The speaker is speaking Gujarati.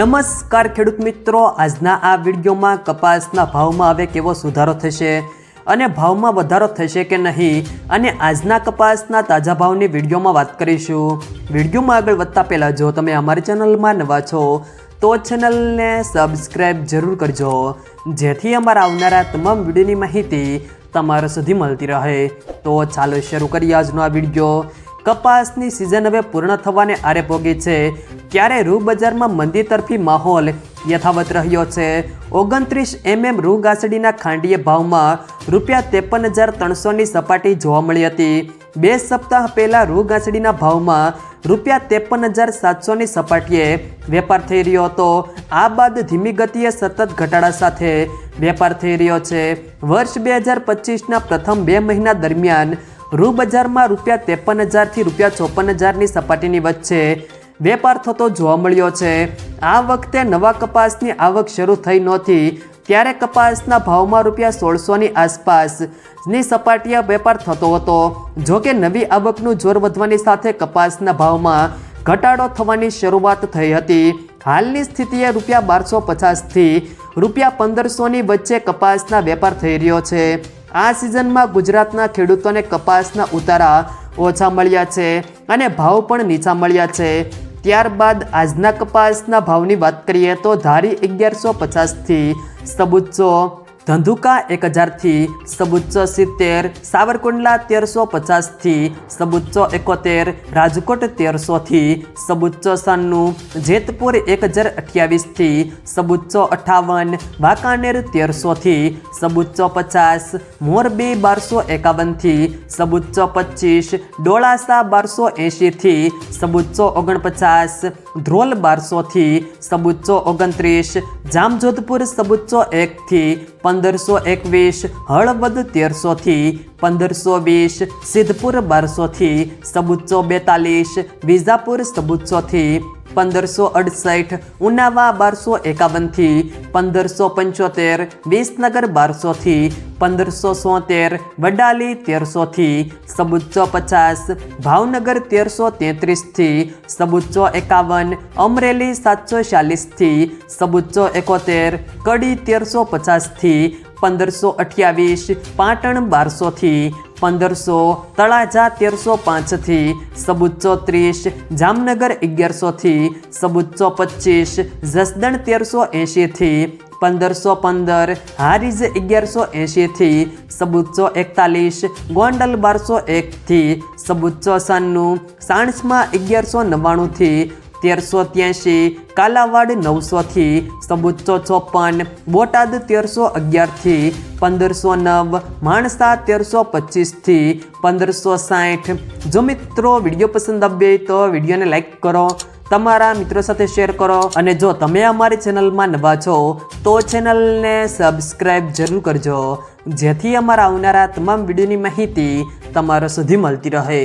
નમસ્કાર ખેડૂત મિત્રો. આજના આ વિડીયોમાં કપાસના ભાવમાં હવે કેવો સુધારો થશે અને ભાવમાં વધારો થશે કે નહીં અને આજના કપાસના તાજા ભાવની વિડીયોમાં વાત કરીશું. વિડીયોમાં આગળ વધતા પહેલાં જો તમે અમારી ચેનલમાં નવા છો, તો ચેનલને સબસ્ક્રાઈબ જરૂર કરજો. જેથી અમારા આવનારા તમામ વિડીયોની માહિતી તમારા સુધી મળતી રહે. તો ચાલો શરૂ કરીએ આજનો આ વીડિયો. કપાસની સિઝન હવે પૂર્ણ થવાને આરે ભોગી છે. ત્યારે રૂ બજારમાં મંદી તરફી માહોલ યથાવત રહ્યો છે. ઓગણત્રીસ એમએમ રૂ ગાસડીના ખાંડીય ભાવમાં રૂપિયા ત્રેપન હજાર ત્રણસોની સપાટી જોવા મળી હતી. બે સપ્તાહ પહેલાં રૂ ગાસડીના ભાવમાં રૂપિયા ત્રેપન હજાર સાતસોની સપાટીએ વેપાર થઈ રહ્યો હતો. આ બાદ ધીમી ગતિએ સતત ઘટાડા સાથે વેપાર થઈ રહ્યો છે. વર્ષ બે હજાર પચીસના પ્રથમ બે મહિના દરમિયાન રૂ બજારમાં રૂપિયા ત્રેપન હજારથી રૂપિયા ચોપન હજારની સપાટીની વચ્ચે વેપાર થતો જોવા મળ્યો છે. આ વખતે નવા કપાસની આવક શરૂ થઈ નહોતી. ત્યારે કપાસના ભાવમાં રૂપિયા સોળસોની આસપાસની સપાટીએ વેપાર થતો હતો. જો કે નવી આવકનું જોર વધવાની સાથે કપાસના ભાવમાં ઘટાડો થવાની શરૂઆત થઈ હતી. હાલની સ્થિતિએ રૂપિયા બારસો પચાસથી રૂપિયા પંદરસોની વચ્ચે કપાસના વેપાર થઈ રહ્યો છે. આ સિઝનમાં ગુજરાતના ખેડૂતોને કપાસના ઉતારા ઓછા મળ્યા છે અને ભાવ પણ નીચા મળ્યા છે. ત્યારબાદ આજના કપાસના ભાવની વાત કરીએ તો ધારી અગિયારસો પચાસથી સબુચ્ચો ધંધુકા એક હજારથી સબુચ્ચો સિત્તેર, સાવરકુંડલા તેરસો પચાસથી સબુચ્ચો એકોતેર, રાજકોટ તેરસોથી સબુચ્ચો સન્નું, જેતપુર એક હજાર અઠ્યાવીસથી સબુચ્ચો અઠાવન, વાંકાનેર તેરસોથી સબુચ્ચો પચાસ, મોરબી બારસો એકાવનથી સબુચ્ચો પચીસ, ડોળાસા બારસો એંશીથી સબુચ્ચો ઓગણપચાસ ધ્રોલ બારસોથી સબુચ્ચો ઓગણત્રીસ, જામજોધપુર સબુચ્ચો એકથી પંદરસો એકવીસ, હળવદ તેરસોથી પંદરસો વીસ, સિદ્ધપુર બારસોથી સબુચ્ચો બેતાલીસ, વિજાપુર સબુચ્ચોથી પંદરસો અડસઠ, ઉનાવા બારસો એકાવનથી પંદરસો પંચોતેર, વિસનગર બારસોથી પંદરસો સોતેર, વડાલી તેરસોથી સબુચ્ચો પચાસ, ભાવનગર તેરસો તેત્રીસથી સબુચ્ચો એકાવન, અમરેલી સાતસો ચાલીસથી સબુચ્ચો એકોતેર, કડી તેરસો પચાસથી પંદરસો અઠ્યાવીસ, પાટણ બારસોથી પંદરસો, તળાજા તેરસો પાંચથી સબુચ્ચો ત્રીસ, જામનગર અગિયારસોથી સબુચ્ચો પચીસ જસદણ તેરસો એંશીથી, પંદરસો પંદર, હારીજ અગિયારસો એંશીથી સબુચ્ચો એકતાલીસ, ગોંડલ બારસો એકથી સબુચ્ચો સાન્નું, સાણસમાં અગિયારસો નવ્વાણુંથી તેરસો ત્યાંશી, કાલાવાડ નવસોથી સબુચ્ચો ચોપન, બોટાદ તેરસો અગિયારથી, પંદરસો નવ, માણસા તેરસો પચીસથી, પંદરસો સાઠ. જો મિત્રો વીડિયો પસંદ આવે તો વિડીયોને લાઈક કરો, તમારા મિત્રો સાથે શેર કરો અને જો તમે અમારી ચેનલમાં નવા છો, તો ચેનલને સબસ્ક્રાઈબ જરૂર કરજો. જેથી અમારા આવનારા તમામ વિડીયોની માહિતી તમારા સુધી મળતી રહે.